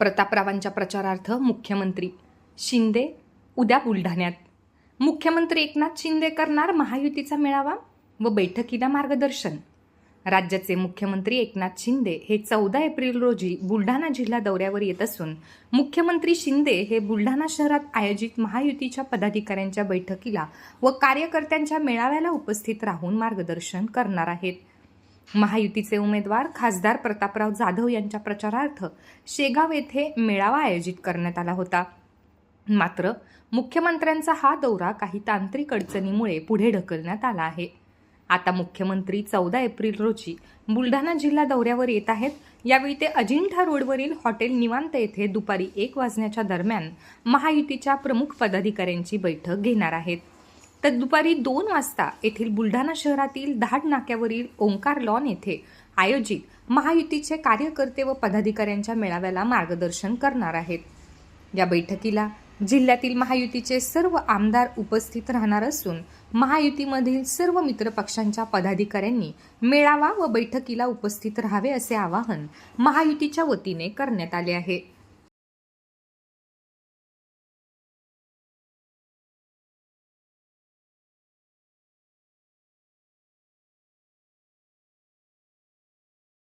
प्रतापरावांच्या प्रचारार्थ मुख्यमंत्री. शिंदे उद्या बुलढाण्यात. मुख्यमंत्री एकनाथ शिंदे करणार महायुतीचा मेळावा व बैठकीला मार्गदर्शन. राज्याचे मुख्यमंत्री एकनाथ शिंदे हे चौदा एप्रिल रोजी बुलढाणा जिल्हा दौऱ्यावर येत असून मुख्यमंत्री शिंदे हे बुलढाणा शहरात आयोजित महायुतीच्या पदाधिकाऱ्यांच्या बैठकीला व कार्यकर्त्यांच्या मेळाव्याला उपस्थित राहून मार्गदर्शन करणार आहेत. महायुतीचे उमेदवार खासदार प्रतापराव जाधव यांच्या प्रचारार्थ शेगाव येथे मेळावा आयोजित करण्यात आला होता. मात्र मुख्यमंत्र्यांचा हा दौरा काही तांत्रिक अडचणीमुळे पुढे ढकलण्यात आला आहे. आता मुख्यमंत्री चौदा एप्रिल रोजी बुलढाणा जिल्हा दौऱ्यावर येत आहेत. यावेळी ते अजिंठा रोडवरील हॉटेल निवांत येथे दुपारी एक वाजण्याच्या दरम्यान महायुतीच्या प्रमुख पदाधिकाऱ्यांची बैठक घेणार आहेत. तर दुपारी दोन वाजता येथील बुलढाणा शहरातील दहाड नाक्यावरील ओंकार लॉन येथे आयोजित महायुतीचे कार्यकर्ते व पदाधिकाऱ्यांच्या मेळाव्याला मार्गदर्शन करणार आहेत. या बैठकीला जिल्ह्यातील महायुतीचे सर्व आमदार उपस्थित राहणार असून महायुतीमधील सर्व मित्रपक्षांच्या पदाधिकाऱ्यांनी मेळावा व बैठकीला उपस्थित राहावे असे आवाहन महायुतीच्या वतीने करण्यात आले आहे.